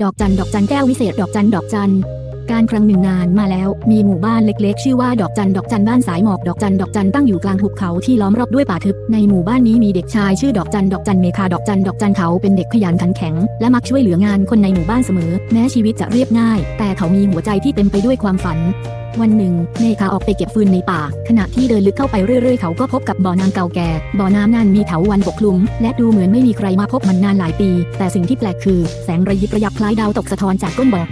ดอกจันดอกจันแก้ววิเศษดอกจันดอกจัน การครั้งหนึ่งนานมาแล้ว มีหมู่บ้านเล็กๆ ชื่อว่าดอกจันดอกจันบ้านสายหมอกดอกจันดอกจันตั้งอยู่กลางหุบเขาที่ล้อมรอบด้วยป่าทึบในหมู่บ้านนี้มีเด็กชายชื่อดอกจันดอกจันเมคาดอกจันดอกจันเขาเป็นเด็กขยันขันแข็ง และมักช่วยเหลืองานคนในหมู่บ้านเสมอ แม้ชีวิตจะเรียบง่าย แต่เขามีหัวใจที่เต็มไปด้วยความฝัน วันหนึ่งเมคาออกไปเก็บฟืนในป่า ขณะที่เดินลึกเข้าไปเรื่อยๆ เขาก็พบกับบ่อน้ำเก่าแก่ บ่อน้ำนั้นมีเถาวันปกคลุม และดูเหมือนไม่มีใครมาพบมันนานหลายปี แต่สิ่งที่แปลกคือ แสงระยิบระยับคล้ายดาวตกสะท้อนจากก้นบ่อ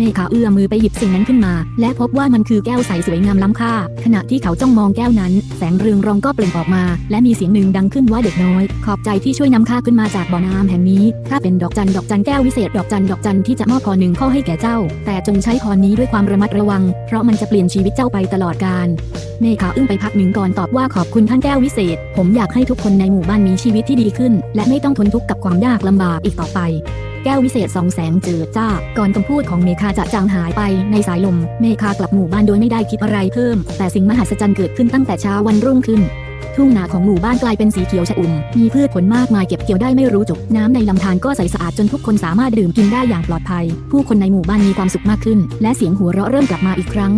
เมคาเอื้อมมือไปหยิบสิ่งนั้นขึ้นมา และพบว่ามันคือแก้วใสสวยงามล้ำค่า ขณะที่เขาจ้องมองแก้วนั้น แสงเรืองรองก็เปล่งออกมา และมีเสียงหนึ่งดังขึ้นว่าเด็กน้อย ขอบใจที่ช่วยนำข้าขึ้นมาจากบ่อน้ำแห่งนี้ข้าเป็นดอกจันดอกจันแก้ววิเศษดอกจันดอกจันที่จะมอบพรหนึ่งข้อให้แก่เจ้า แต่จงใช้พรนี้ด้วยความระมัดระวัง เพราะมันจะเปลี่ยนชีวิตเจ้าไปตลอดกาลเมคาอึ้งไปพักหนึ่งก่อนตอบว่าขอบคุณท่านแก้ววิเศษ ผมอยากให้ทุกคนในหมู่บ้านมีชีวิตที่ดีขึ้น และไม่ต้องทนทุกข์กับความยากลำบากอีกต่อไป แก้ววิเศษสองแสงเจิดจ้า ก่อนคำพูดของเมคาจะจางหายไปในสายลม เมคากลับหมู่บ้านโดยไม่ได้คิดอะไรเพิ่ม แต่สิ่งมหัศจรรย์เกิดขึ้นตั้งแต่เช้าวันรุ่งขึ้นทุ่งนาของหมู่บ้านกลายเป็นสีเขียวชอุ่ม มีพืชผลมากมายเก็บเกี่ยวได้ไม่รู้จบ น้ำในลำธารก็ใสสะอาดจนทุกคนสามารถดื่มกินได้อย่างปลอดภัย ผู้คนในหมู่บ้านมีความสุขมากขึ้น และเสียงหัวเราะเริ่มกลับมาอีกครั้ง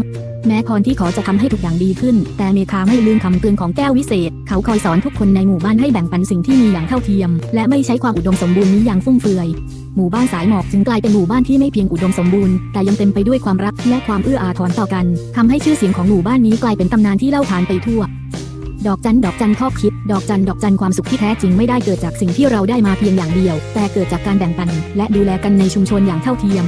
แม้พรที่ขอจะทำให้ทุกอย่างดีขึ้น แต่เมคาไม่ลืมคำเตือนของแก้ววิเศษ เขาคอยสอนทุกคนในหมู่บ้านให้แบ่งปันสิ่งที่มีอย่างเท่าเทียม และไม่ใช้ความอุดมสมบูรณ์นี้อย่างฟุ่มเฟือย หมู่บ้านสายหมอกจึงกลายเป็นหมู่บ้านที่ไม่เพียงอุดมสมบูรณ์แต่ยังเต็มไปด้วยความรักและความเอื้ออาทรต่อกันทำให้ชื่อเสียงของหมู่บ้านนี้กลายเป็นตำนานที่เล่าขานไปทั่ว ดอกจันดอกจันข้อคิด ดอกจันดอกจันความสุขที่แท้จริงไม่ได้เกิดจากสิ่งที่เราได้มาเพียงอย่างเดียว แต่เกิดจากการแบ่งปัน และดูแลกันในชุมชนอย่างเท่าเทียม